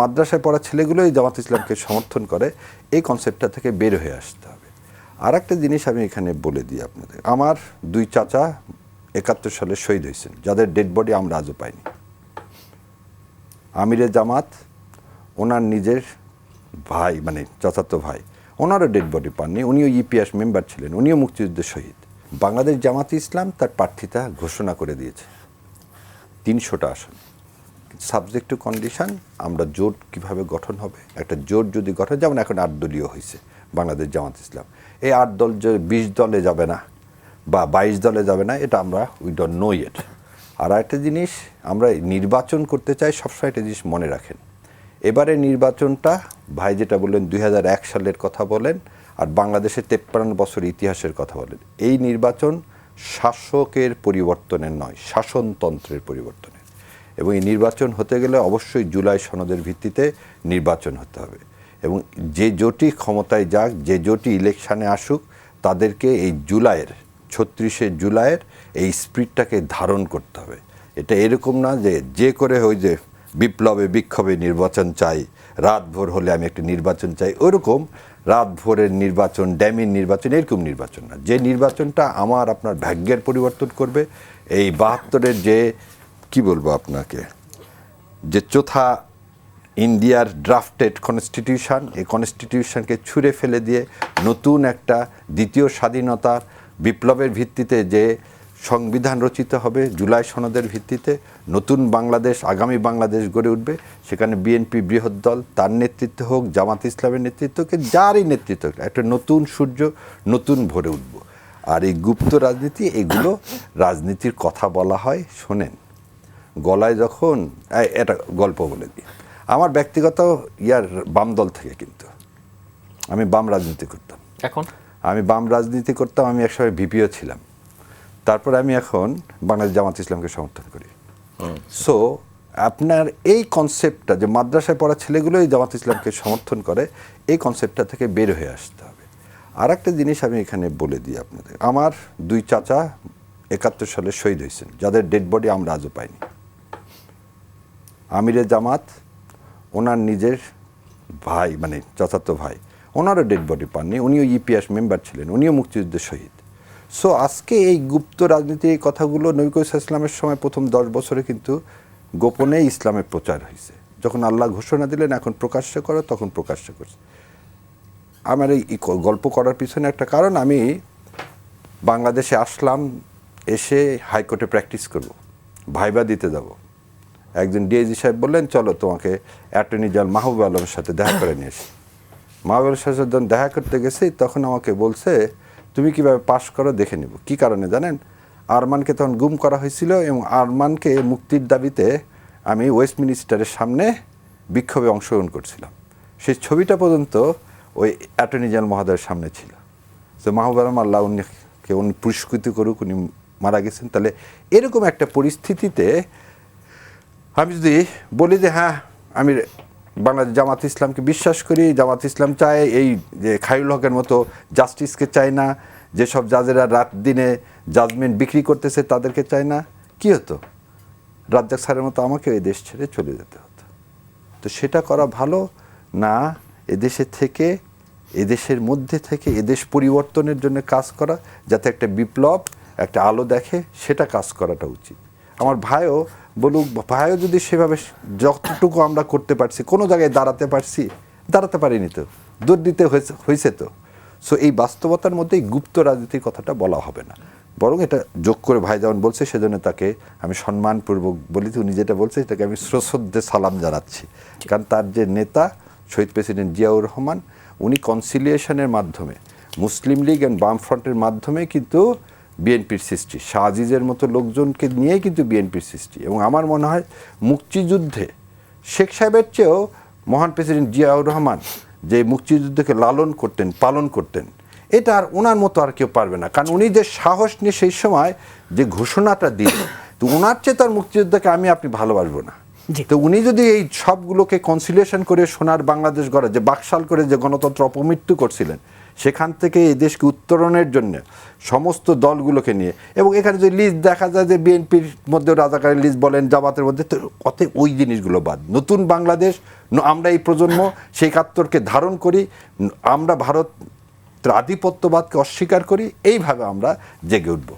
মাদ্রাসায় পড়া ছেলেগুলোই জামাত ইসলামকে সমর্থন করে, এই কনসেপ্টটা থেকে বের হয়ে আসতে হবে। আর একটা জিনিস আমি এখানে বলে দিই আপনাদের। আমার দুই চাচা একাত্তর সালে শহীদ হয়েছেন, যাদের ডেড বডি আমরা আজও পাইনি। আমিরে জামাত, ওনার নিজের ভাই মানে চাচাতো ভাই, ওনারও ডেড বডি পাননি, উনিও ইপিএস মেম্বার ছিলেন, উনিও মুক্তিযুদ্ধের শহীদ। বাংলাদেশ জামাত ইসলাম তার প্রার্থিতা ঘোষণা করে দিয়েছে। তিনশোটা আসন। সাবজেক্ট টু কন্ডিশন আমরা জোট কীভাবে গঠন হবে? একটা জোট যদি গঠন, যেমন এখন আট দলীয় হয়েছে বাংলাদেশ জামাত ইসলাম। এই আট দল যে বিশ দলে যাবে না, বা বাইশ দলে যাবে না, এটা আমরা উই ডোন্ট নো ইট আর একটা জিনিস, আমরা নির্বাচন করতে চাই, সবসময় একটা জিনিস মনে রাখেন। এবারে নির্বাচনটা, ভাই যেটা বললেন, দুই হাজার এক সালের কথা বলেন, আর বাংলাদেশের তেপ্পান্ন বছর ইতিহাসের কথা বলেন। এই নির্বাচন শাসকের পরিবর্তনের নয়, শাসনতন্ত্রের পরিবর্তনের। এবং এই নির্বাচন হতে গেলে অবশ্যই জুলাই সনদের ভিত্তিতে নির্বাচন হতে হবে। এবং যে জোটই ক্ষমতায় যাক, যে জোটই ইলেকশানে আসুক, তাদেরকে এই জুলাইয়ের, ছত্রিশে জুলাইয়ের এই স্পিডটাকে ধারণ করতে হবে। এটা এরকম না যে যে করে ওই যে বিপ্লবে, বিক্ষোভে নির্বাচন চাই, রাত ভোর হলে আমি একটা নির্বাচন চাই, ওরকম রাত ভোরের নির্বাচন, ড্যামির নির্বাচন এরকম নির্বাচন না। যে নির্বাচনটা আমার, আপনার ভাগ্যের পরিবর্তন করবে, এই বাহাত্তরের যে কি বলব আপনাকে? যে চোথা ইন্ডিয়ার ড্রাফটেড কনস্টিটিউশন এই কনস্টিটিউশনকে ছুঁড়ে ফেলে দিয়ে নতুন একটা দ্বিতীয় স্বাধীনতার বিপ্লবের ভিত্তিতে যে সংবিধান রচিত হবে জুলাই সনদের ভিত্তিতে, নতুন বাংলাদেশ, আগামী বাংলাদেশ গড়ে উঠবে, সেখানে বিএনপি বৃহৎ দল, তার নেতৃত্ব হোক, জামাত ইসলামের নেতৃত্বকে যারই নেতৃত্ব একটা নতুন সূর্য, নতুন ভরে উঠব। আর এই গুপ্ত রাজনীতি, এগুলো রাজনীতির কথা বলা হয়, শোনেন। গলায় যখন এটা গল্প বলে দিই। আমার ব্যক্তিগত ইয়ার বাম দল থেকে কিন্তু। আমি বাম রাজনীতি করতাম। এখন? আমি বাম রাজনীতি করতাম আমি একসময় ভিপিও ছিলাম। তারপরে আমি এখন বাংলাদেশ জামাত ইসলামকে সমর্থন করি। সো আপনার এই কনসেপ্টটা যে মাদ্রাসায় পড়া ছেলেগুলোই জামাত ইসলামকে সমর্থন করে এই কনসেপ্টটা থেকে বের হয়ে আসতে হবে। আর একটা জিনিস আমি এখানে বলে দিই আপনাদের। আমার দুই চাচা একাত্তর সালে শহীদ হয়েছেন যাদের ডেড বডি আমরা আজও পাইনি। আমিরে জামাত, ওনার নিজের ভাই মানে চাচাতো ভাই। ওনারও ডেড বডি পাননি, উনিও ইপিএস মেম্বার ছিলেন, উনিও মুক্তিযুদ্ধের শহীদ। সো আজকে এই গুপ্ত রাজনীতি এই কথাগুলো নবী ইসলামের সময় প্রথম দশ বছরে কিন্তু গোপনে ইসলামের প্রচার হয়েছে যখন আল্লাহ ঘোষণা দিলেন, এখন প্রকাশ্য করো, তখন প্রকাশ্য করছে। আমার এই গল্প করার পিছনে একটা কারণ, আমি বাংলাদেশে আসলাম, এসে হাইকোর্টে প্র্যাকটিস করব, ভাইবা দিতে যাব। একজন ডিএজি সাহেব বললেন, চলো তোমাকে অ্যাটর্নি জেনারেল মাহবুব আলমের সাথে দেখা করে নিয়ে এসি মাহবুব আলমের সাথে যখন দেখা করতে গেছি, তখন আমাকে বলছে, তুমি কীভাবে পাশ করো দেখে নেব। কি কারণে জানেন? আরমানকে তখন গুম করা হয়েছিল এবং আরমানকে মুক্তির দাবিতে আমি ওয়েস্ট মিনিস্টারের সামনে বিক্ষোভে অংশগ্রহণ করছিলাম। সেই ছবিটা পর্যন্ত ওই অ্যাটর্নি জেনারেল মহোদয়ের সামনে ছিল। তো মাহবুব আলম আল্লাহ উনিকে উনি পুরস্কৃত করুক, উনি মারা গেছেন। তাহলে এরকম একটা পরিস্থিতিতে আমি যদি বলি যে হ্যাঁ আমি বাংলাদেশ জামাত ইসলামকে বিশ্বাস করি, জামাত ইসলাম চায় এই যে খায়ুল হকের মতো জাস্টিসকে চায় না, যেসব জাজেরা রাত দিনে জাজমেন্ট বিক্রি করতেছে তাদেরকে চায় না, কি হতো? রাজ্জাক স্যারের মতো আমাকে এই দেশ ছেড়ে চলে যেতে হতো। তো সেটা করা ভালো না এদেশে থেকে এদেশের মধ্যে থেকে এদেশ পরিবর্তনের জন্য কাজ করা, যাতে একটা বিপ্লব, একটা আলো দেখে সেটা কাজ করাটা উচিত। আমার ভাইও বলুক ভাইও যদি সেভাবে যতটুকু আমরা করতে পারছি কোনো জায়গায় দাঁড়াতে পারছি দাঁড়াতে পারিনি তো দৌড় দিতে হয়েছে হয়েছে তো। সো এই বাস্তবতার মধ্যে এই গুপ্ত রাজনীতির কথাটা বলা হবে না। বরং এটা যোগ করে ভাই যেমন বলছে সেজন্য তাকে আমি সম্মানপূর্বক বলি উনি যেটা বলছে সেটাকে আমি শ্রদ্ধে সালাম জানাচ্ছি। কারণ তার যে নেতা শহীদ প্রেসিডেন্ট জিয়াউর রহমান উনি কনসিলিয়েশনের মাধ্যমে মুসলিম লীগ অ্যান্ড বামফ্রন্টের মাধ্যমে কিন্তু বিএনপির সৃষ্টি। শাহজিজের মতো লোকজনকে নিয়েই কিন্তু বিএনপির সৃষ্টি। এবং আমার মনে হয় মুক্তিযুদ্ধে শেখ সাহেবের চেয়েও মহান প্রেসিডেন্ট জিয়াউর রহমান যে মুক্তিযুদ্ধকে লালন করতেন পালন করতেন এটা আর ওনার মতো আর কেউ পারবে না। কারণ উনি যে সাহস নিয়ে সেই সময় যে ঘোষণাটা দিলেন তো ওনার চেয়ে তার মুক্তিযুদ্ধকে আমি আপনি ভালোবাসবো না। তো উনি যদি এই সবগুলোকে কনসিলিয়েশন করে সোনার বাংলাদেশ গড়ে যে বাকশাল করে যে গণতন্ত্র অপমৃত্যু করছিলেন সেখান থেকে এই দেশকে উত্তরণের জন্য সমস্ত দলগুলোকে নিয়ে। এবং এখানে যদি লিস্ট দেখা যায় যে বিএনপির মধ্যে রাজাকারের লিস্ট বলেন, জামাতের মধ্যে, তো অতএব ওই জিনিসগুলো বাদ। নতুন বাংলাদেশ আমরা এই প্রজন্ম, সেই কাত্তরকে ধারণ করি, আমরা ভারত আধিপত্যবাদকে অস্বীকার করি, এইভাবে আমরা জেগে উঠবো।